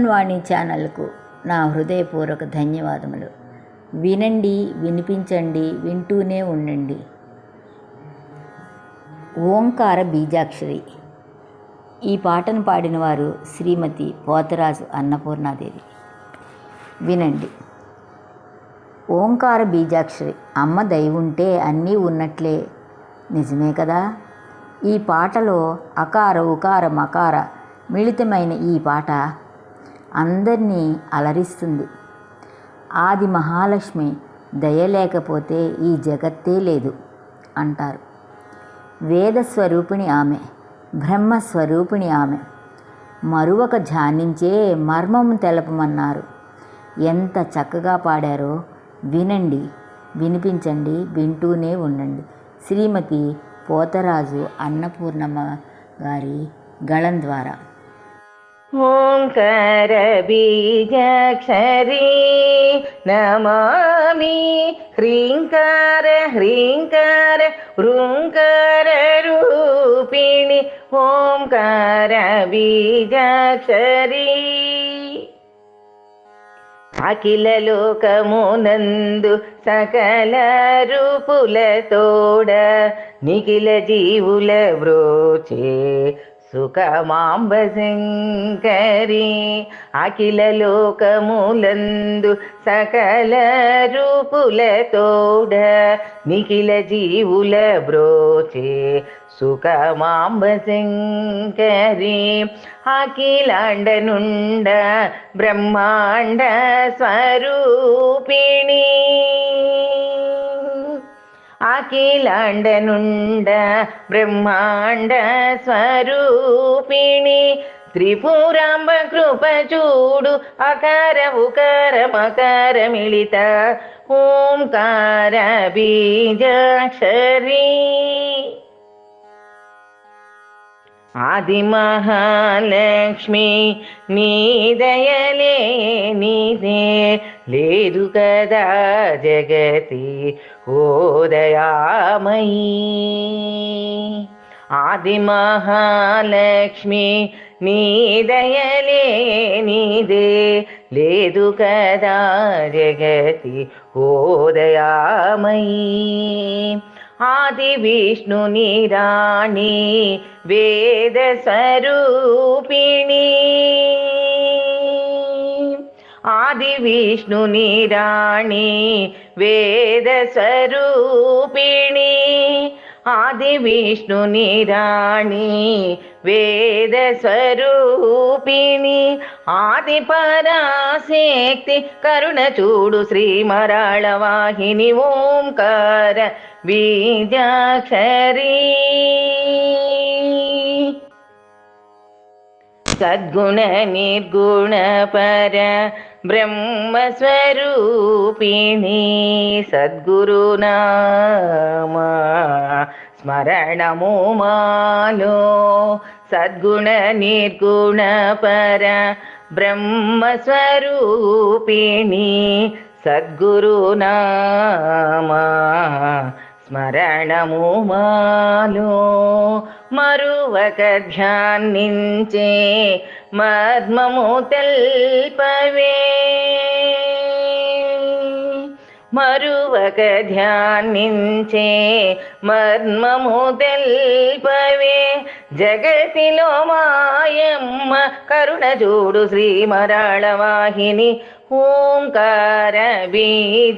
మోహన్ వాణి ఛానల్కు నా హృదయపూర్వక ధన్యవాదములు. వినండి వినిపించండి వింటూనే ఉండండి. ఓంకార బీజాక్షరి. ఈ పాటను పాడిన వారు శ్రీమతి పోతరాజు అన్నపూర్ణాదేవి. వినండి. ఓంకార బీజాక్షరి అమ్మ దయ ఉంటే అన్నీ ఉన్నట్లే. నిజమే కదా? ఈ పాటలో అకార ఉకార మకార మిళితమైన ఈ పాట అందరినీ అలరిస్తుంది. ఆది మహాలక్ష్మి దయ లేకపోతే ఈ జగత్తే లేదు అంటారు. వేద స్వరూపిణి ఆమె బ్రహ్మ స్వరూపిణి ఆమె. మరువక ధ్యానించే మర్మము తెలపమన్నారు. ఎంత చక్కగా పాడారో వినండి వినిపించండి వింటూనే ఉండండి. శ్రీమతి పోతరాజు అన్నపూర్ణమ్మ గారి గళం ద్వారా. ఓంకార బీజాక్షరీ నమామి. హ్రీంకార హ్రీంకార హృంకార రూపిణి. ఓంకార బీజాక్షరీ. అఖిల లోకమునందు సకల రూపులతోడ నిఖిల జీవుల బ్రోచే. సుఖమాంబ శంకరి అఖిల లోకములందు సకల రూపులతోడ నిఖిల జీవుల బ్రోచే సుఖమాంబ శంకరి అఖిలాండ నుండ బ్రహ్మాండ స్వరూపిణీ. అఖిలాండ నుండ బ్రహ్మాండ స్వరూపిణి. త్రిపురాంబ కృప చూడు అకార ఉకార మకార మిళిత. ఓంకార బీజాక్షరీ. ఆది మహాలక్ష్మి నీ దయలే నీదే. లేదు కదా జగతి ఓదయామయీ ఆది మహాలక్ష్మి నీ దయలే నీదే. లేదు కదా జగతి ఓదయామయీ ఆది విష్ణుని రాణి వేద స్వరూపిణి. ఆది విష్ణుని రాణి వేద స్వరూపిణి. ఆది విష్ణుని రాణి వేద స్వరూపిణి. ఆది పరాశక్తి కరుణ చూడు శ్రీ మరాళ వాహిని ఓంకార బీజాక్షరీ సద్గుణ నిర్గుణ పర బ్రహ్మస్వరూపిణి సద్గురునామ స్మరణము మాలో. సద్గుణ స్మరణము మాలో మరువక ధ్యానించే మర్మము తెల్పవే. మరువక ధ్యానించే మర్మము తెల్పవే. జగతిలో మాయమ్మ కరుణ చూడు శ్రీమరాళ వాహిని ఓంకార బీజాక్షరీ.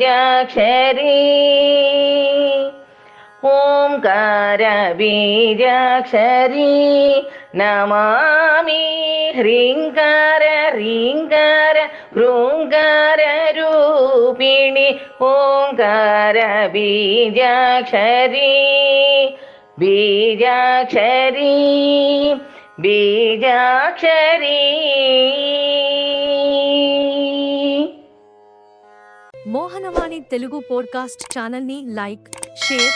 ఓంకార బీజాక్షరీ నమామి హ్రీంకార హ్రీంకార హృంకార రూపిణి ఓంకార బీజాక్షరీ బీజాక్షరీ బీజాక్షరీ మోహనవాణి తెలుగు పోడ్కాస్ట్ ఛానల్ని లైక్ షేర్